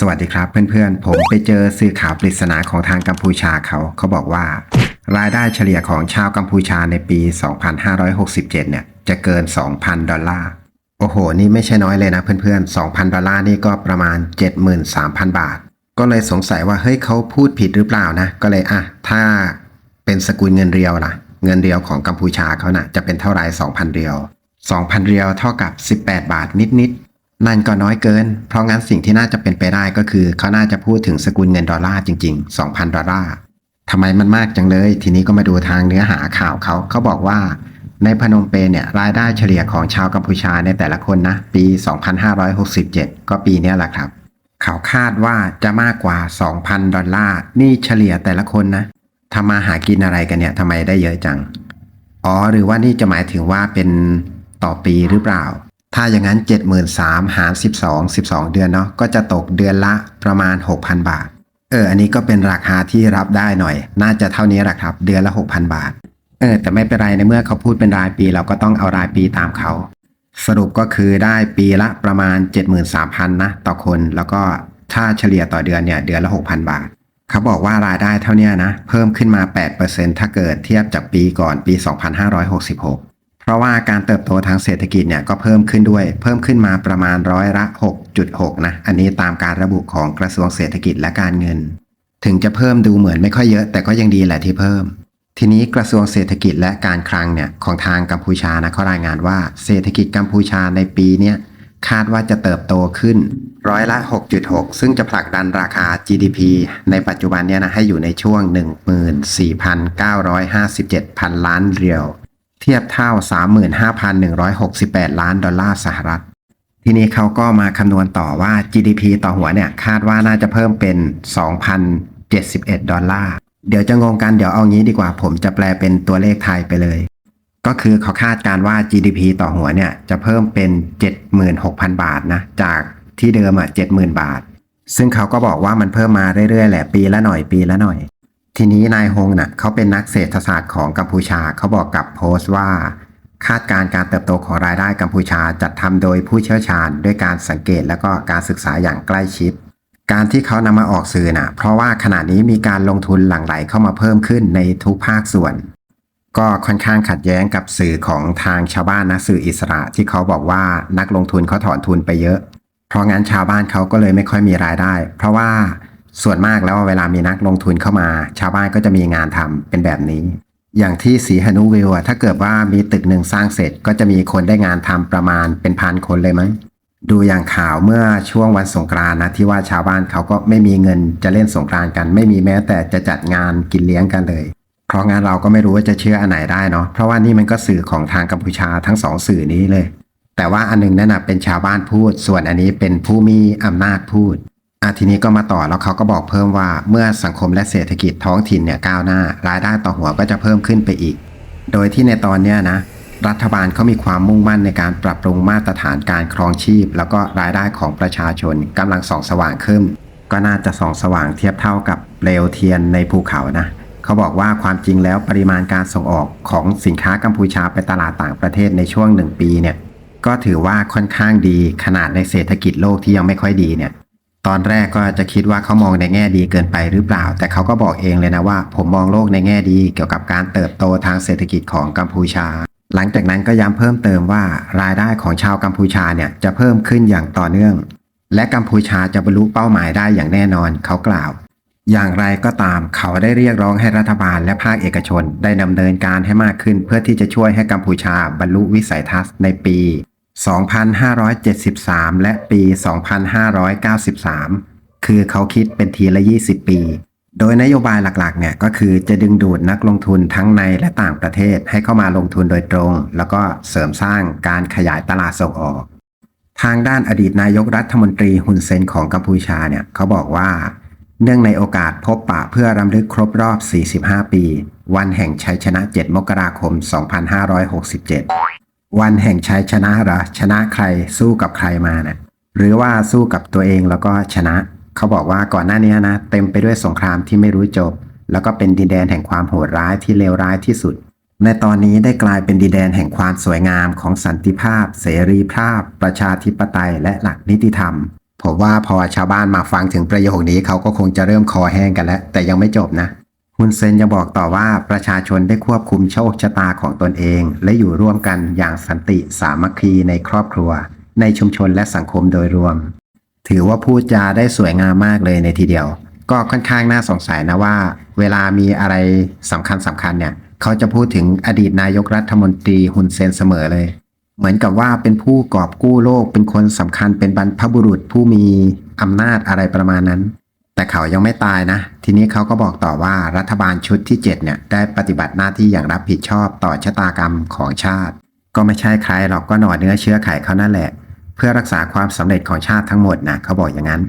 สวัสดีครับเพื่อนๆ ผมไปเจอสื่อข่าวปริศนาของทางกัมพูชาเขาเขาบอกว่า รายได้เฉลี่ยของชาวกัมพูชาในปี 2567 เนี่ย จะเกิน 2,000 ดอลลาร์ โอ้โห นี่ไม่ใช่น้อยเลยนะเพื่อนๆ 2,000 ดอลลาร์นี่ก็ประมาณ 73,000 บาท ก็เลยสงสัยว่าเฮ้ยเขาพูดผิดหรือเปล่านะ ก็เลยอะถ้าเป็นสกุลเงินเรียวล่ะ เงินเรียวของกัมพูชาเขาน่ะจะเป็นเท่าไหร่2,000 เรียว 2,000 เรียวเท่ากับ 18 บาทนิดๆ นั่นก็น้อยเกิน เพราะงั้นสิ่งที่น่าจะเป็นไปได้ก็คือ เขาน่าจะพูดถึงสกุลเงินดอลลาร์จริง ๆ 2,000 ดอลลาร์ทำไมมันมากจังเลย ทีนี้ก็มาดูทางเนื้อหาข่าวเขา เขาบอกว่า ในพนมเปญเนี่ยรายได้เฉลี่ยของชาวกัมพูชาในแต่ละคนนะ ปี 2567 ก็ปีนี้แหละครับ เขาคาดว่าจะมากกว่า 2,000 ดอลลาร์นี่เฉลี่ยแต่ละคนนะทำมาหากินอะไรกันเนี่ยทำไมได้เยอะจัง อ๋อหรือว่านี่จะหมายถึงว่าเป็นต่อปีหรือเปล่า ถ้าอย่างนั้น 73,000หาร12 12 เดือนเนาะก็จะตกเดือนละประมาณ 6,000 บาท เออ อันนี้ก็เป็นราคาที่รับได้หน่อย น่าจะเท่านี้แหละครับ เดือนละ 6,000 บาท เออ แต่ไม่เป็นไรในเมื่อเขาพูดเป็นรายปี เราก็ต้องเอารายปีตามเขา สรุปก็คือได้ปีละประมาณ 73,000นะต่อคน แล้วก็ถ้าเฉลี่ยต่อเดือนเนี่ยเดือนละ 6,000 บาท เขาบอกว่ารายได้เท่านี้นะ เพิ่มขึ้นมา 8%ถ้าเกิดเทียบจากปีก่อนปี 2566 ราะว่าการเติบโตทางเศรษฐกิจเนี่ยก็เพิ่มขึ้นด้วย เพิ่มขึ้นมาประมาณร้อยละ 6.6 นะ อันนี้ตามการระบุของกระทรวงเศรษฐกิจและการเงิน ถึงจะเพิ่มดูเหมือนไม่ค่อยเยอะ แต่ก็ยังดีแหละที่เพิ่ม ทีนี้กระทรวงเศรษฐกิจและการคลังเนี่ยของทางกัมพูชานะเขารายงานว่าเศรษฐกิจกัมพูชาในปีเนี้ยคาดว่าจะเติบโตขึ้นร้อยละ 6.6 ซึ่งจะผลักดันราคา GDP ในปัจจุบันเนี่ยนะให้อยู่ในช่วง 14,957พันล้านเหรียญ ทียบเท่า 35,168 ล้านดอลลาร์สหรัฐ ทีนี้เขาก็มาคำนวณต่อว่า GDP ต่อหัวเนี่ยคาดว่าน่าจะเพิ่มเป็น 2,071 ดอลลาร์ เดี๋ยวจะงงกันเดี๋ยวเอางี้ดีกว่าผมจะแปลเป็นตัวเลขไทยไปเลย ก็คือเขาคาดการว่า GDP ต่อหัวเนี่ยจะเพิ่มเป็น 76,000 บาทนะ จากที่เดิมอะ70,000 บาท ซึ่งเขาก็บอกว่ามันเพิ่มมาเรื่อยๆแหละปีละหน่อยปีละหน่อย ทีนี้นายฮงน่ะเขาเป็นนักเศรษฐศาสตร์ของกัมพูชาเขาบอกกับโพสต์ว่า คาดการณ์การเติบโตของรายได้กัมพูชาจัดทำโดยผู้เชี่ยวชาญ ด้วยการสังเกตและก็การศึกษาอย่างใกล้ชิด การที่เขานำมาออกสื่อน่ะเพราะว่าขณะนี้มีการลงทุนหลั่งไหลเข้ามาเพิ่มขึ้นในทุกภาคส่วน ก็ค่อนข้างขัดแย้งกับสื่อของทางชาวบ้านนะสื่ออิสระที่เขาบอกว่านักลงทุนเขาถอนทุนไปเยอะ เพราะงั้นชาวบ้านเขาก็เลยไม่ค่อยมีรายได้ เพราะว่า ส่วนมากแล้วเวลามีนักลงทุนเข้ามา ชาวบ้านก็จะมีงานทำเป็นแบบนี้ อย่างที่สีฮานุวิวอะถ้าเกิดว่ามีตึกหนึ่งสร้างเสร็จ ก็จะมีคนได้งานทำประมาณเป็นพันคนเลยมั้งดูอย่างข่าวเมื่อช่วงวันสงกรานนะที่ว่าชาวบ้านเขาก็ไม่มีเงินจะเล่นสงกรานกัน ไม่มีแม้แต่จะจัดงานกินเลี้ยงกันเลย เพราะงั้นเราก็ไม่รู้ว่าจะเชื่ออันไหนได้เนาะเพราะว่านี่มันก็สื่อของทางกัมพูชาทั้งสองสื่อนี้เลย แต่ว่าอันหนึงนั่นนะเป็นชาวบ้านพูด ส่วนอันนี้เป็นผู้มีอำนาจพูด อะทีนี้ก็มาต่อแล้วเขาก็บอกเพิ่มว่าเมื่อสังคมและเศรษฐกิจท้องถิ่นเนี่ยก้าวหน้ารายได้ต่อหัวก็จะเพิ่มขึ้นไปอีก โดยที่ในตอนเนี้ยนะรัฐบาลเขามีความมุ่งมั่นในการปรับปรุงมาตรฐานการครองชีพ แล้วก็รายได้ของประชาชนกำลังส่องสว่างขึ้น ก็น่าจะส่องสว่างเทียบเท่ากับเปลวเทียนในภูเขานะเขาบอกว่าความจริงแล้วปริมาณการส่งออกของสินค้ากัมพูชาไปตลาดต่างประเทศในช่วงหนึ่งปีเนี่ยก็ถือว่าค่อนข้างดีขนาดในเศรษฐกิจโลกที่ยังไม่ค่อยดีเนี่ย ตอนแรกก็จะคิดว่าเขามองในแง่ดีเกินไปหรือเปล่า แต่เขาก็บอกเองเลยนะว่า ผมมองโลกในแง่ดีเกี่ยวกับการเติบโตทางเศรษฐกิจของกัมพูชา หลังจากนั้นก็ย้ำเพิ่มเติมว่ารายได้ของชาวกัมพูชาเนี่ยจะเพิ่มขึ้นอย่างต่อเนื่อง และกัมพูชาจะบรรลุเป้าหมายได้อย่างแน่นอนเขากล่าว อย่างไรก็ตามเขาได้เรียกร้องให้รัฐบาลและภาคเอกชน ได้ดำเนินการให้มากขึ้น เพื่อที่จะช่วยให้กัมพูชาบรรลุวิสัยทัศน์ในปี 2573 และปี 2593 คือเขาคิดเป็นทีละ 20 ปี โดยนโยบายหลักๆ เนี่ยก็คือจะดึงดูดนักลงทุนทั้งในและต่างประเทศให้เข้ามาลงทุนโดยตรง แล้วก็เสริมสร้างการขยายตลาดส่งออก ทางด้านอดีตนายกรัฐมนตรีฮุนเซนของกัมพูชาเนี่ยเขาบอกว่า เนื่องในโอกาสพบปะเพื่อรำลึกครบรอบ 45 ปี วันแห่งชัยชนะ 7 มกราคม 2567 วันแห่งชัยชนะเหรอชนะใครสู้กับใครมานะ่ะหรือว่าสู้กับตัวเองแล้วก็ชนะ เขาบอกว่าก่อนหน้านี้นะ เต็มไปด้วยสงครามที่ไม่รู้จบ แล้วก็เป็นดินแดนแห่งความโหดร้ายที่เลวร้ายที่สุด ในตอนนี้ได้กลายเป็นดินแดนแห่งความสวยงามของสันติภาพ เสรีภาพ ประชาธิปไตยและหลักนิติธรรม ผมว่าพอชาวบ้านมาฟังถึงประโยคนี้เขาก็คงจะเริ่มคอแห้งกันแล้ว แต่ยังไม่จบนะ ฮุนเซนยังบอกต่อว่าประชาชนได้ควบคุมโชคชะตาของตนเอง และอยู่ร่วมกันอย่างสันติสามัคคีในครอบครัว ในชุมชนและสังคมโดยรวม ถือว่าพูดจาได้สวยงามมากเลยในทีเดียว ก็ค่อนข้างน่าสงสัยนะว่า เวลามีอะไรสำคัญสำคัญเนี่ย เขาจะพูดถึงอดีตนายกรัฐมนตรีฮุนเซนเสมอเลย เหมือนกับว่าเป็นผู้กอบกู้โลกเป็นคนสำคัญเป็นบรรพบุรุษผู้มีอำนาจอะไรประมาณนั้น แต่เขายังไม่ตายนะ ทีนี้เขาก็บอกต่อว่ารัฐบาลชุดที่ 7 เนี่ย ได้ปฏิบัติหน้าที่อย่างรับผิดชอบต่อชะตากรรมของชาติ ก็ไม่ใช่ใครหรอกก็หน่อเนื้อเชื้อไขเขานั่นแหละ เพื่อรักษาความสำเร็จของชาติทั้งหมดนะเขาบอกอย่างนั้น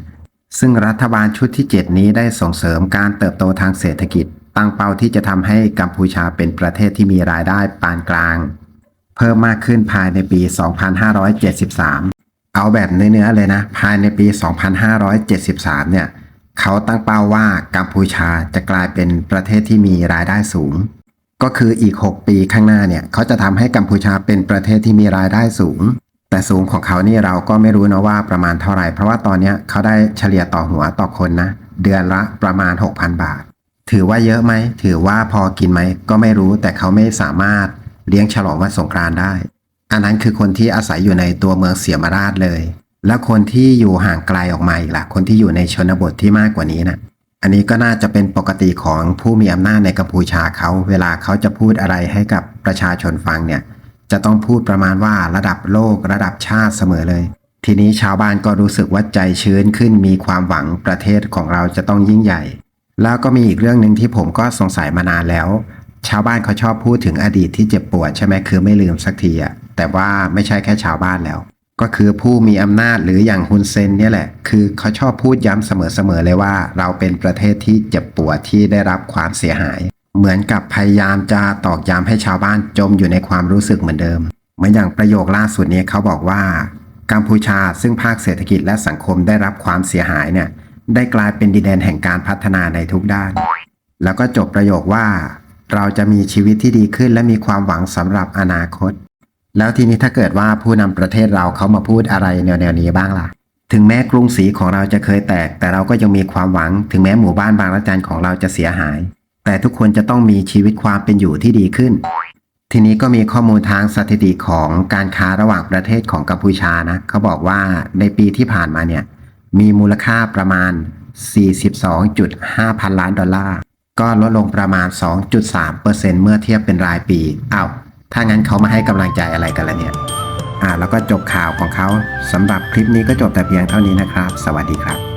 ซึ่งรัฐบาลชุดที่ 7 นี้ได้ส่งเสริมการเติบโตทางเศรษฐกิจ ตั้งเป้าที่จะทำให้กัมพูชาเป็นประเทศที่มีรายได้ปานกลาง เพิ่มมากขึ้นภายในปี 2573 เอาแบบเนื้อๆเลยนะ ภายในปี 2573 เนี่ย เขาตั้งเป้าว่ากัมพูชาจะกลายเป็นประเทศที่มีรายได้สูง ก็คืออีก 6 ปีข้างหน้าเนี่ย เขาจะทำให้กัมพูชาเป็นประเทศที่มีรายได้สูง แต่สูงของเขานี่เราก็ไม่รู้นะว่าประมาณเท่าไหร่ เพราะว่าตอนนี้เขาได้เฉลี่ยต่อหัวต่อคนนะ เดือนละประมาณ 6,000 บาท ถือว่าเยอะไหม ถือว่าพอกินไหมก็ไม่รู้ แต่เขาไม่สามารถเลี้ยงฉลองวันสงกรานต์ได้ อันนั้นคือคนที่อาศัยอยู่ในตัวเมืองเสียมราชเลย แล้วคนที่อยู่ห่างไกลออกมาอีกล่ะ คนที่อยู่ในชนบทที่มากกว่านี้นะอันนี้ก็น่าจะเป็นปกติของผู้มีอำนาจในกัมพูชาเขา เวลาเขาจะพูดอะไรให้กับประชาชนฟังเนี่ย จะต้องพูดประมาณว่าระดับโลกระดับชาติเสมอเลย ทีนี้ชาวบ้านก็รู้สึกว่าใจชื้นขึ้นมีความหวังประเทศของเราจะต้องยิ่งใหญ่ แล้วก็มีอีกเรื่องหนึ่งที่ผมก็สงสัยมานานแล้ว ชาวบ้านเขาชอบพูดถึงอดีตที่เจ็บปวดใช่ไหมคือไม่ลืมสักทีอะแต่ว่าไม่ใช่แค่ชาวบ้านแล้ว ก็คือผู้มีอำนาจหรืออย่างฮุนเซนเนี่ยแหละ คือเขาชอบพูดย้ำเสมอๆเลยว่า เราเป็นประเทศที่เจ็บปวดที่ได้รับความเสียหาย เหมือนกับพยายามจะตอกย้ำให้ชาวบ้านจมอยู่ในความรู้สึกเหมือนเดิม เหมือนอย่างประโยคล่าสุดนี้เขาบอกว่า กัมพูชาซึ่งภาคเศรษฐกิจและสังคมได้รับความเสียหายเนี่ยได้กลายเป็นดินแดนแห่งการพัฒนาในทุกด้าน แล้วก็จบประโยคว่า เราจะมีชีวิตที่ดีขึ้นและมีความหวังสำหรับอนาคต แล้วทีนี้ถ้าเกิดว่าผู้นำประเทศเราเขามาพูดอะไรแนวๆนี้บ้างล่ะ ถึงแม้กรุงศรีของเราจะเคยแตก แต่เราก็ยังมีความหวัง ถึงแม้หมู่บ้านบางละจันของเราจะเสียหาย แต่ทุกคนจะต้องมีชีวิตความเป็นอยู่ที่ดีขึ้น ทีนี้ก็มีข้อมูลทางสถิติของการค้าระหว่างประเทศของกัมพูชานะเขาบอกว่าในปีที่ผ่านมาเนี่ยมีมูลค่าประมาณ 42.5 พันล้านดอลลาร์ก็ลดลงประมาณ 2.3%เมื่อเทียบเป็นรายปีอ้าว ถ้างั้นเขามาให้กำลังใจอะไรกันล่ะเนี่ย อ่า แล้วก็จบข่าวของเขาสำหรับคลิปนี้ก็จบแต่เพียงเท่านี้นะครับ สวัสดีครับ